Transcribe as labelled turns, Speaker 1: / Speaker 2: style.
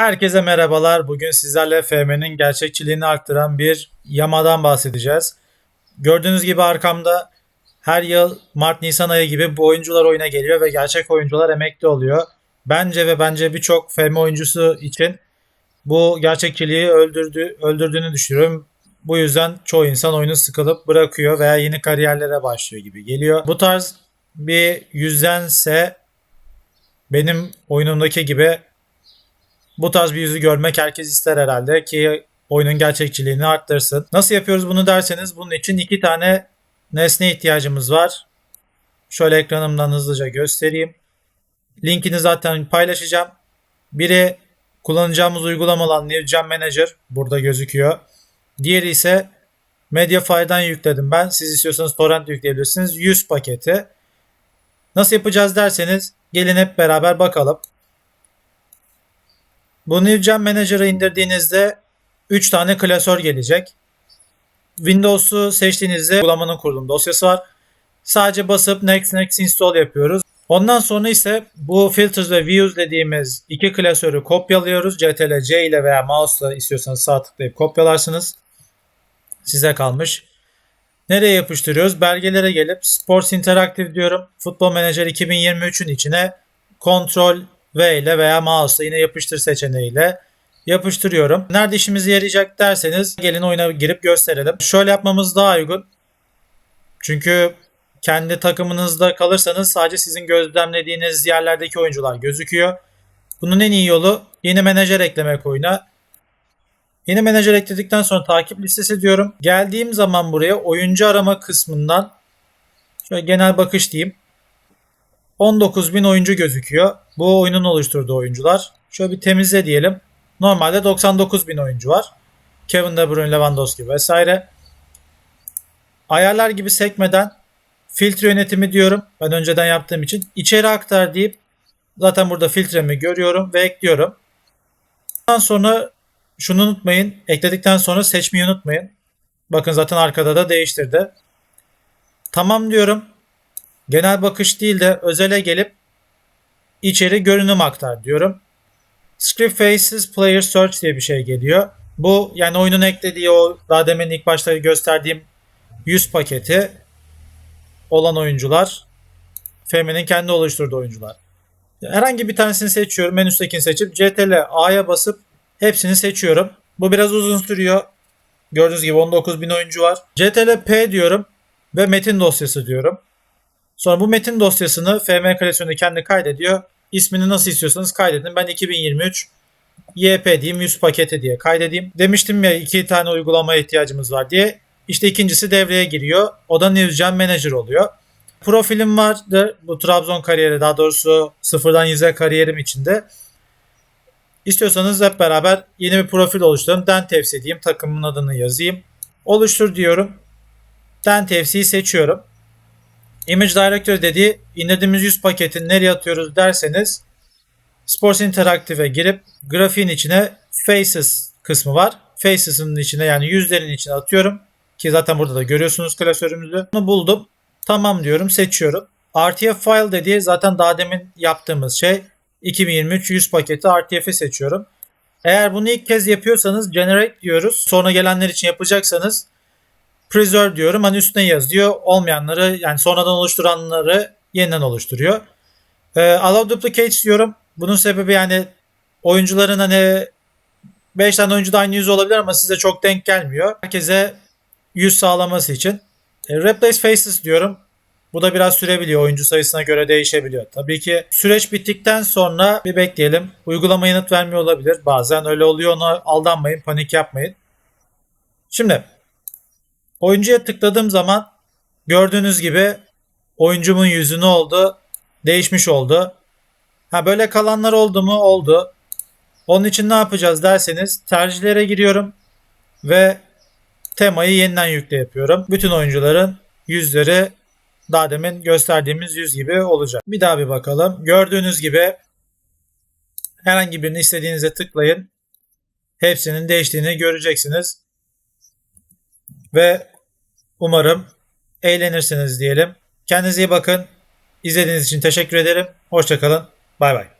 Speaker 1: Herkese merhabalar. Bugün sizlerle FM'nin gerçekçiliğini arttıran bir yamadan bahsedeceğiz. Gördüğünüz gibi arkamda her yıl Mart-Nisan ayı gibi bu oyuncular oyuna geliyor ve gerçek oyuncular emekli oluyor. Bence ve bence birçok FM oyuncusu için bu gerçekçiliği öldürdü, öldürdüğünü düşünüyorum. Bu yüzden çoğu insan oyunu sıkılıp bırakıyor veya yeni kariyerlere başlıyor gibi geliyor. Bu tarz bir yüzdense benim oyunumdaki gibi bu tarz bir yüzü görmek herkes ister herhalde ki oyunun gerçekçiliğini arttırsın. Nasıl yapıyoruz bunu derseniz bunun için iki tane nesne ihtiyacımız var. Şöyle ekranımdan hızlıca göstereyim. Linkini zaten paylaşacağım. Biri kullanacağımız uygulama olan Newgen Manager burada gözüküyor. Diğeri ise Mediafire'dan yükledim ben. Siz istiyorsanız torrent yükleyebilirsiniz. 100 paketi. Nasıl yapacağız derseniz gelin hep beraber bakalım. Bu Newgen Manager'ı indirdiğinizde 3 tane klasör gelecek. Windows'u seçtiğinizde uygulamanın kurulum dosyası var. Sadece basıp next next install yapıyoruz. Ondan sonra ise bu filters ve views dediğimiz iki klasörü kopyalıyoruz. CTRL C ile veya mouse'la istiyorsanız sağ tıklayıp kopyalarsınız. Size kalmış. Nereye yapıştırıyoruz? Belgelere gelip Sports Interactive diyorum. Football Manager 2023'ün içine Ctrl V ile veya mouse'la yine yapıştır seçeneğiyle yapıştırıyorum. Nerede işimize yarayacak derseniz gelin oyuna girip gösterelim. Şöyle yapmamız daha uygun. Çünkü kendi takımınızda kalırsanız sadece sizin gözlemlediğiniz yerlerdeki oyuncular gözüküyor. Bunun en iyi yolu yeni menajer eklemek oyuna. Yeni menajer ekledikten sonra takip listesi diyorum. Geldiğim zaman buraya oyuncu arama kısmından şöyle genel bakış diyeyim. 19.000 oyuncu gözüküyor. Bu oyunun oluşturduğu oyuncular. Şöyle bir temizle diyelim. Normalde 99.000 oyuncu var. Kevin De Bruyne, Lewandowski vesaire. Ayarlar gibi sekmeden filtre yönetimi diyorum. Ben önceden yaptığım için. içeri aktar deyip zaten burada filtremi görüyorum ve ekliyorum. Ondan sonra şunu unutmayın. Ekledikten sonra seçmeyi unutmayın. Bakın zaten arkada da değiştirdi. Tamam diyorum genel bakış değil de özele gelip içeri görünüm aktar diyorum. Script Faces Player Search diye bir şey geliyor. Bu yani oyunun eklediği o daha demin ilk başta gösterdiğim 100 paketi olan oyuncular FM'nin kendi oluşturduğu oyuncular. Herhangi bir tanesini seçiyorum. En üsttekini seçip CTRL A'ya basıp hepsini seçiyorum. Bu biraz uzun sürüyor. Gördüğünüz gibi 19.000 oyuncu var. CTRL P diyorum ve metin dosyası diyorum. Sonra bu metin dosyasını FM klasöründe kendi kaydediyor. İsmini nasıl istiyorsanız kaydedin. Ben 2023 YP diyeyim 100 paketi diye kaydedeyim. Demiştim ya iki tane uygulamaya ihtiyacımız var diye. İşte ikincisi devreye giriyor. O da Newsgen Manager oluyor. Profilim vardı. Bu Trabzon kariyeri daha doğrusu sıfırdan yüze kariyerim içinde. İstiyorsanız hep beraber yeni bir profil oluşturalım. Den tefsi diyeyim. Takımın adını yazayım. Oluştur diyorum. Den tefsiyi seçiyorum. Image Directory dediği indirdiğimiz 100 paketini nereye atıyoruz derseniz Sports Interactive'e girip grafiğin içine Faces kısmı var. Faces'ın içine yani yüzlerin içine atıyorum. Ki zaten burada da görüyorsunuz klasörümüzü. Bunu buldum. Tamam diyorum seçiyorum. RTF file dediği zaten daha demin yaptığımız şey 2023 100 paketi RTF'i seçiyorum. Eğer bunu ilk kez yapıyorsanız generate diyoruz. Sonra gelenler için yapacaksanız preserve diyorum. Hani üstüne yazıyor. Olmayanları yani sonradan oluşturanları yeniden oluşturuyor. E, allow duplicates diyorum. Bunun sebebi yani oyuncuların hani 5 tane oyuncu da aynı yüz olabilir ama size çok denk gelmiyor. Herkese yüz sağlaması için. E, replace faces diyorum. Bu da biraz sürebiliyor. Oyuncu sayısına göre değişebiliyor. Tabii ki süreç bittikten sonra bir bekleyelim. Uygulama yanıt vermiyor olabilir. Bazen öyle oluyor. Ona aldanmayın, panik yapmayın. Şimdi Oyuncuya tıkladığım zaman gördüğünüz gibi oyuncumun yüzü ne oldu? Değişmiş oldu. Ha böyle kalanlar oldu mu? Oldu. Onun için ne yapacağız derseniz tercihlere giriyorum ve temayı yeniden yükle yapıyorum. Bütün oyuncuların yüzleri daha demin gösterdiğimiz yüz gibi olacak. Bir daha bir bakalım. Gördüğünüz gibi herhangi birini istediğinize tıklayın. Hepsinin değiştiğini göreceksiniz. Ve umarım eğlenirsiniz diyelim. Kendinize iyi bakın. İzlediğiniz için teşekkür ederim. Hoşçakalın. Bay bay.